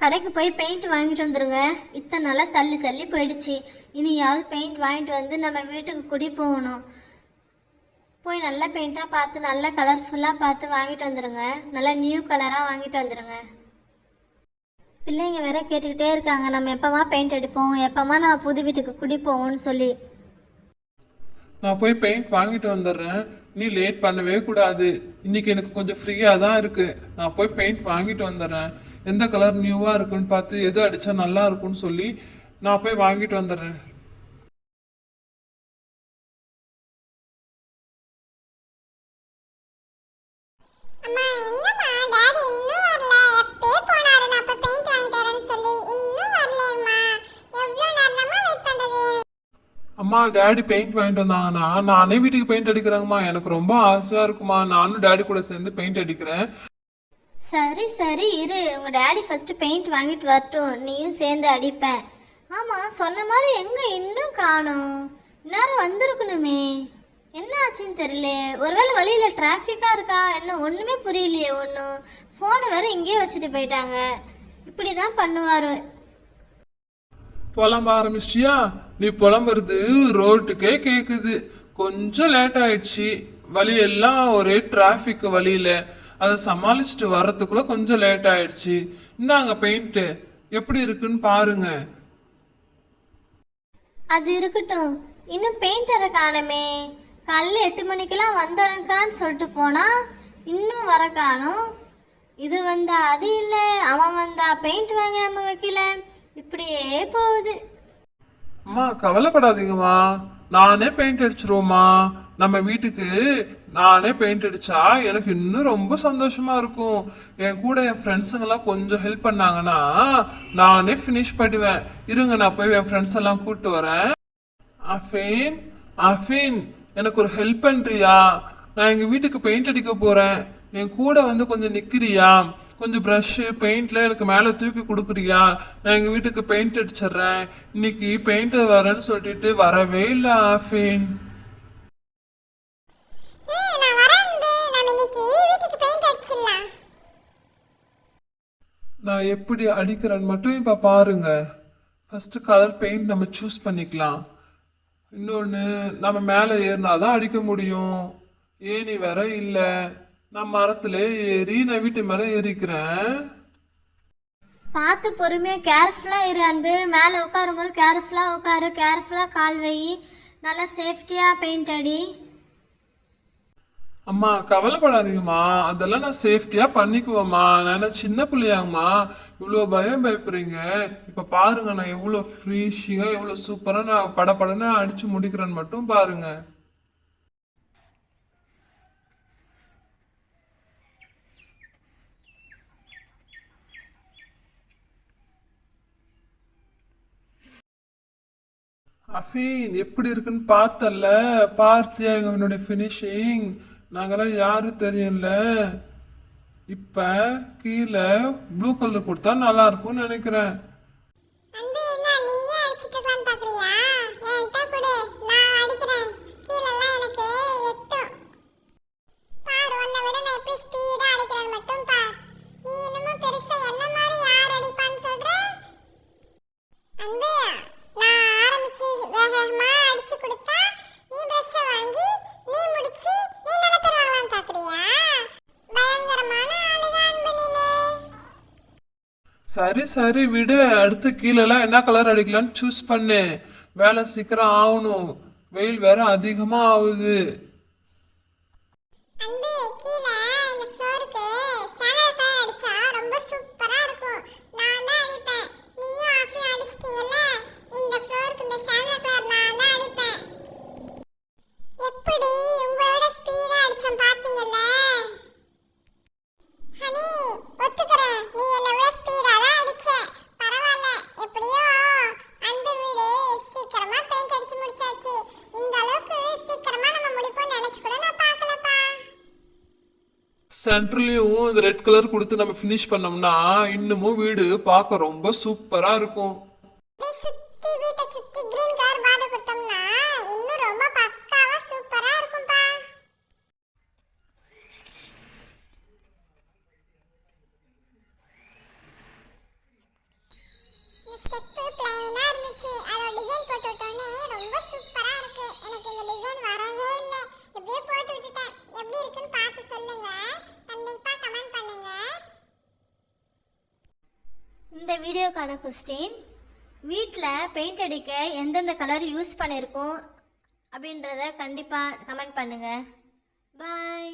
கடைக்கு போய் பெயிண்ட் வாங்கிட்டு வந்துருங்க. இத்தனை நாளாக தள்ளி தள்ளி போயிடுச்சு. இனியாவது பெயிண்ட் வாங்கிட்டு வந்து நம்ம வீட்டுக்கு குடி போகணும். போய் நல்ல பெயிண்ட்டாக பார்த்து நல்ல கலர்ஃபுல்லாக பார்த்து வாங்கிட்டு வந்துடுங்க நல்லா நியூ கலராக வாங்கிட்டு வந்துடுங்க பிள்ளைங்க வேற கேட்டுக்கிட்டே இருக்காங்க. நம்ம எப்போமா பெயிண்ட் அடிப்போம் எப்போமா நம்ம புது வீட்டுக்கு குடி போவோம்னு சொல்லி. நான் போய் பெயிண்ட் வாங்கிட்டு வந்துடுறேன். நீ லேட் பண்ணவே கூடாது. இன்னைக்கு எனக்கு கொஞ்சம் ஃப்ரீயாக தான் இருக்குது நான் போய் பெயிண்ட் வாங்கிட்டு வந்துடுறேன். எந்த கலர் நியூவாக இருக்குன்னு பார்த்து எது அடிச்சா நல்லா இருக்கும்னு சொல்லி நான் போய் வாங்கிட்டு வந்துடுறேன். டாடி பெயிண்ட் வாங்கிட்டு அம்மா டேடி பெயிண்ட் வாங்கிட்டு வந்தாங்கன்னா நானே வீட்டுக்கு பெயிண்ட் அடிக்கிறேங்கம்மா. எனக்கு ரொம்ப ஆசையாக இருக்குமா நானும் டேடி கூட சேர்ந்து பெயிண்ட் அடிக்கிறேன். சரி சரி இரு. உங்கள் டேடி ஃபஸ்ட்டு பெயிண்ட் வாங்கிட்டு வரட்டும். நீயும் சேர்ந்து அடிப்பேன். ஆமாம் சொன்ன மாதிரி எங்கே இன்னும் காணோம்? நேரம் வந்திருக்கணுமே. என்ன ஆச்சுன்னு தெரியல. ஒருவேளை வழியில் டிராஃபிக்காக இருக்கா? என்ன ஒன்றுமே புரியலையே ஒன்றும் ஃபோனை வேறு இங்கேயே வச்சுட்டு போயிட்டாங்க. இப்படி தான் பண்ணுவார். புலம்ப ஆரம்பிச்சிட்டியா? நீ புலம்புறது ரோட்டுக்கே கேட்குது கொஞ்சம் லேட் ஆயிடுச்சு. வழி எல்லாம் ஒரே டிராஃபிக் வழியில். அதை சமாளிச்சுட்டு வர்றதுக்குள்ள கொஞ்சம் லேட் ஆயிடுச்சு. இந்தாங்க பெயிண்ட் எப்படி இருக்குன்னு பாருங்க. அது இருக்கட்டும். இன்னும் பெயிண்டரை காணுமே. காலைல எட்டு மணிக்கெல்லாம் வந்துடுறேங்கான்னு சொல்லிட்டு போனால் இன்னும் வர காணும். இது வந்தா அது இல்லை. அவன் வந்தா பெயிண்ட் வாங்கி நம்ம வைக்கல. இப்படியே போகுது. அம்மா கவலைப்படாதீங்கம்மா. நானே பெயிண்ட் அடிச்சிருவோம்மா. நம்ம வீட்டுக்கு நானே பெயிண்ட் அடிச்சா எனக்கு இன்னும் ரொம்ப சந்தோஷமா இருக்கும். என் கூட என் ஃப்ரெண்ட்ஸுங்கெல்லாம் கொஞ்சம் ஹெல்ப் பண்ணாங்கன்னா நானே ஃபினிஷ் பண்ணுவேன். இருங்க நான் போய் என் ஃப்ரெண்ட்ஸ் எல்லாம் கூப்பிட்டு வரேன். அஃபீன் அஃபீன் எனக்கு ஒரு ஹெல்ப் பண்றியா? நான் எங்கள் வீட்டுக்கு பெயிண்ட் அடிக்க போறேன். என் கூட வந்து கொஞ்சம் நிற்கிறியா கொஞ்சம் ப்ரஷ்ஷு பெயிண்ட்லாம் எனக்கு மேலே தூக்கி கொடுக்குறியா? நான் எங்கள் வீட்டுக்கு பெயிண்ட் அடிச்சிடுறேன். இன்னைக்கு பெயிண்டர் வரேன்னு சொல்லிட்டு வரவே இல்லை ஆஃபீன் ம், நான் வரேன் அன்பு. நம்ம இன்னைக்கு வீட்டுக்கு பெயிண்ட் அடிச்சிடலாம் நான் எப்படி அடிக்கிறேன்னு மட்டும் இப்போ பாருங்கள் ஃபஸ்ட்டு கலர் பெயிண்ட் நம்ம சூஸ் பண்ணிக்கலாம். இன்னொன்று நம்ம மேலே ஏறினா தான் அடிக்க முடியும். ஏணி வேற இல்லை. நான் மரத்துல ஏறி நான் வீட்டு மேலே ஏறிக்கிறேன். பார்த்து பொறுமையாக கேர்ஃபுல்லாக இரு அன்பு. மேலே உட்காரும்போது கேர்ஃபுல்லாக உட்காரு. கேர்ஃபுல்லாக கால் வை. நல்லா சேஃப்டியாக பெயிண்ட் அடி. அம்மா கவலைப்படாதீங்கம்மா. அதெல்லாம் நான் சேஃப்டியாக பண்ணிக்குவேம்மா. நான் என்ன சின்ன பிள்ளையாங்கம்மா. இவ்வளோ பயம் பயப்படுறீங்க. இப்போ பாருங்க நான் எவ்வளோ ஃப்ரீஷிங்காக எவ்வளோ சூப்பராக நான் படபடன்னு அடித்து முடிக்கிறேன்னு மட்டும் பாருங்க. அஃபீன் எப்படி இருக்குன்னு பார்த்தல்ல. பார்த்தியா என்னுடைய ஃபினிஷிங் நாங்களாம் யாரும் தெரியல இப்போ கீழே ப்ளூ கலர் கொடுத்தா நல்லாயிருக்கும்னு நினைக்கிறேன். சரி சரி விடு. அடுத்து கீழெல்லாம் என்ன கலர் அடிக்கலான்னு சூஸ் பண்ணு. வேலை சீக்கிரம் ஆகணும். வெயில் வேற அதிகமாக ஆகுது. சென்ட்ரலையும் இந்த ரெட் கலர் கொடுத்து நம்ம ஃபினிஷ் பண்ணோம்னா இன்னமும் வீடு பார்க்க ரொம்ப சூப்பரா இருக்கும். கொடுத்தோம்னா ரொம்ப ரொம்ப எனக்கு இந்த டிசைன் வரவே இல்லை. எப்படியே போட்டு விட்டுட்டேன். எப்படி இருக்குன்னு பார்த்து சொல்லுங்க. கண்டிப்பா கமெண்ட் பண்ணுங்க. இந்த வீடியோக்கான கொஸ்டின் வீட்டில் பெயிண்ட் அடிக்க எந்தெந்த கலர் யூஸ் பண்ணியிருக்கோம் அப்படின்றத கண்டிப்பாக கமெண்ட் பண்ணுங்கள் பாய்